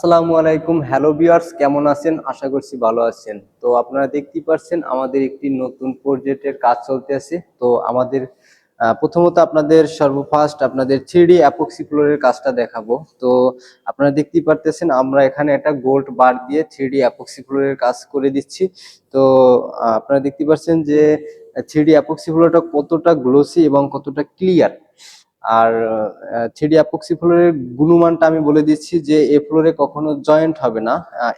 আসসালামু আলাইকুম। Hello viewers কেমন আছেন? আশা করছি ভালো আছেন। তো আপনারা দেখতেই পাচ্ছেন আমাদের একটি নতুন প্রজেক্টের কাজ চলতে আছে। তো আমাদের প্রথমত আপনাদের সর্বফার্স্ট আপনাদের থ্রি অ্যাপক্সি ফ্লোরের কাজটা দেখাবো। তো আপনারা দেখতেই পারতেছেন, আমরা এখানে একটা গোল্ড বার দিয়ে থ্রি অ্যাপক্সি ফ্লোরের কাজ করে দিচ্ছি। তো আপনারা দেখতে পাচ্ছেন যে থ্রি অ্যাপক্সি ফ্লোরটা কতটা গ্লোসি এবং কতটা ক্লিয়ার আর থ্রিডি অ্যাপক্সি ফ্লোরের গুণমানটা আমি বলে দিচ্ছি যে এ ফ্লোরে কখনো জয়েন্ট হবে না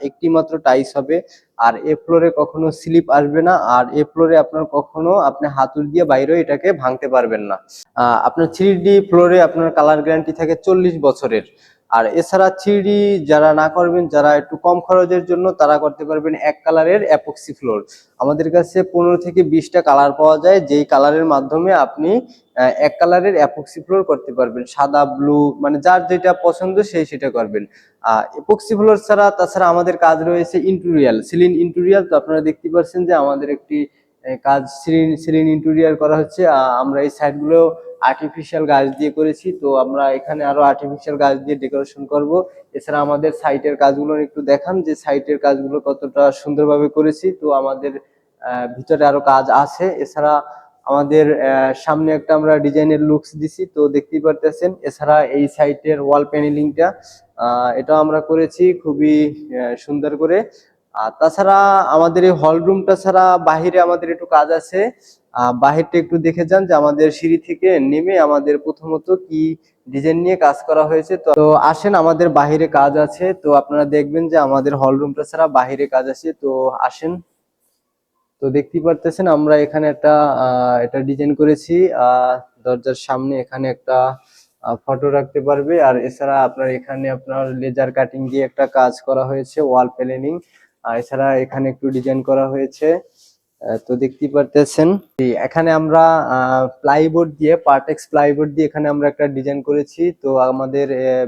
একটি মাত্র টাইস হবে, আর এ ফ্লোরে কখনো স্লিপ আসবে না, আর এ ফ্লোরে আপনার কখনো আপনি হাতুর দিয়ে বাইরেও এটাকে ভাঙতে পারবেন না। আপনার থ্রি ফ্লোরে আপনার কালার গ্যারান্টি থাকে চল্লিশ বছরের আর এছাড়া থ্রি যারা না করবেন, যারা একটু কম খরচের জন্য, তারা করতে পারবেন এক কালারের অ্যাপক্সি ফ্লোর আমাদের কাছে পনেরো থেকে বিশটা কালার পাওয়া যায়, যেই কালারের মাধ্যমে আপনি এক কালারের অ্যাপক্সি ফ্লোর করতে পারবেন। সাদা ব্লু মানে যার যেটা পছন্দ সেই সেটা করবেন। এপক্সি ফ্লোর ছাড়া, তাছাড়া আমাদের কাজ রয়েছে ইন্টুরিয়াল সিলিন ইন্টুরিয়াল তো আপনারা দেখতে পাচ্ছেন যে আমাদের একটি কাজ সিলিন সিলিন ইন্টুরিয়াল করা হচ্ছে। আমরা এই সাইডগুলো আর্টিফিশিয়াল গাছ দিয়ে করেছি, তো আমরা এখানে আরও আর্টিফিশিয়াল গাছ দিয়ে ডেকোরেশন করব। এছাড়া আমাদের সাইটের কাজগুলো একটু দেখান যে সাইটের কাজগুলো কতটা সুন্দরভাবে করেছি, তো আমাদের ভিতরে আরও কাজ আছে। এছাড়া আমাদের সামনে একটা আমরা ডিজাইনের লুকস দিছি, তো দেখতেই পারতেছেন। এছাড়া এই সাইটের ওয়াল প্যানেলিংটা এটা আমরা করেছি খুবই সুন্দর করে। আর তাছাড়া আমাদের এই হল রুমটা ছাড়া বাহিরে আমাদের একটু কাজ আছে। বাহিরটা একটু দেখে যান যে আমাদের সিঁড়ি থেকে নেমে আমাদের প্রথমত কি ডিজাইন নিয়ে কাজ করা হয়েছে। তো আসেন, আমাদের বাহিরে কাজ আছে। তো আপনারা দেখবেন যে আমাদের হল রুমটা ছাড়া বাহিরে কাজ আছে। তো আসেন। তো দেখতেই পারতেছেন, আমরা এখানে একটা এটা ডিজাইন করেছি। দরজার সামনে এখানে একটা ফটো রাখতে পারবে। আর এছাড়া আপনার এখানে আপনার লেজার কাটিং দিয়ে একটা কাজ করা হয়েছে, ওয়াল প্যানেলিং। এছাড়া এখানে একটু ডিজাইন করা হয়েছে। তো দেখতে পারতেছেন। এখানে আমরা প্লাইবোর্ড দিয়ে পার্টেক্স প্লাইবোর্ড দিয়ে এখানে আমরা একটা ডিজাইন করেছি। তো আমাদের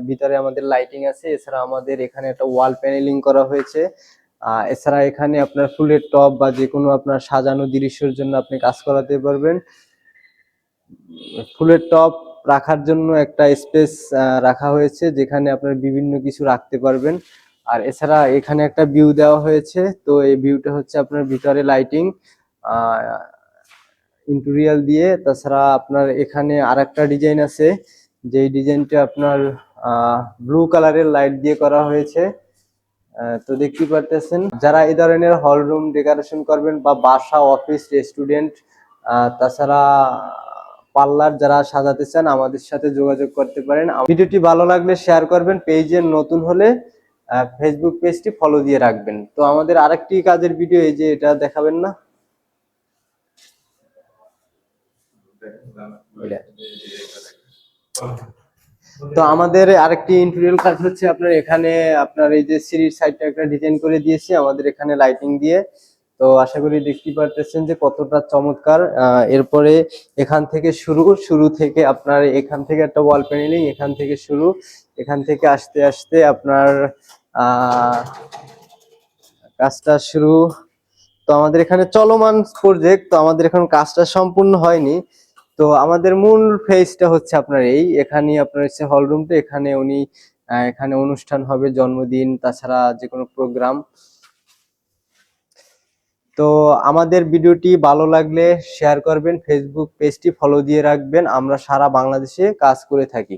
ভিতরে আমাদের লাইটিং আছে। এছাড়া আমাদের এখানে একটা ওয়াল প্যানেলিং করা হয়েছে। এছাড়া এখানে আপনার ফুলের টব বা যে কোনো আপনার সাজানো দৃশ্যের জন্য আপনি কাজ করাতে পারবেন। ফুলের টব রাখার জন্য একটা স্পেস রাখা হয়েছে, যেখানে আপনার বিভিন্ন কিছু রাখতে পারবেন। আর এছাড়া এখানে একটা ভিউ দেওয়া হয়েছে, তো এই ভিউটা হচ্ছে আপনার ভিতরে লাইটিং ইন্টেরিয়াল দিয়ে। তাছাড়া আপনার এখানে আরেকটা ডিজাইন আছে, যেই ডিজাইনটা আপনার ব্লু কালারের লাইট দিয়ে করা হয়েছে। তো দেখতে পারতেছেন, যারা এই ধরনের হল রুম ডেকোরেশন করবেন বা বাসা অফিস রেস্টুরেন্ট তাছাড়া পার্লার যারা সাজাতে চান, আমাদের সাথে যোগাযোগ করতে পারেন। ভিডিওটি ভালো লাগলে শেয়ার করবেন, পেজে নতুন হলে ফেসবুক পেজটি ফলো দিয়ে রাখবেন। তো আমাদের আরেকটি কাজের ভিডিও এই যে এটা দেখাবেন না? তো আমাদের আরেকটি ইন্টেরিয়র কাজ হচ্ছে আপনার এখানে আপনার এই যে সিঁড়ির সাইডটা একটা ডিজাইন করে দিয়েছি, আমাদের এখানে লাইটিং দিয়ে। তো আশা করি দেখতে পারতেছেন যে কতটা চমৎকার। এরপরে এখান থেকে শুরু শুরু থেকে আপনার এখান থেকে একটা ওয়াল প্যানেলিং এখান থেকে শুরু, এখান থেকে আসতে আসতে আপনার কাজটা শুরু। তো আমাদের এখানে চলমান প্রজেক্ট তো আমাদের এখন কাজটা সম্পূর্ণ হয়নি। তো আমাদের মূল ফেজটা হচ্ছে আপনার এই। এখানে আপনার হচ্ছে হল রুমটা এখানে উনি এখানে অনুষ্ঠান হবে, জন্মদিন, তাছাড়া যে কোনো প্রোগ্রাম তো আমাদের ভিডিওটি ভালো লাগলে শেয়ার করবেন ফেসবুক পেজটি ফলো দিয়ে রাখবেন। আমরা সারা বাংলাদেশে কাজ করে থাকি।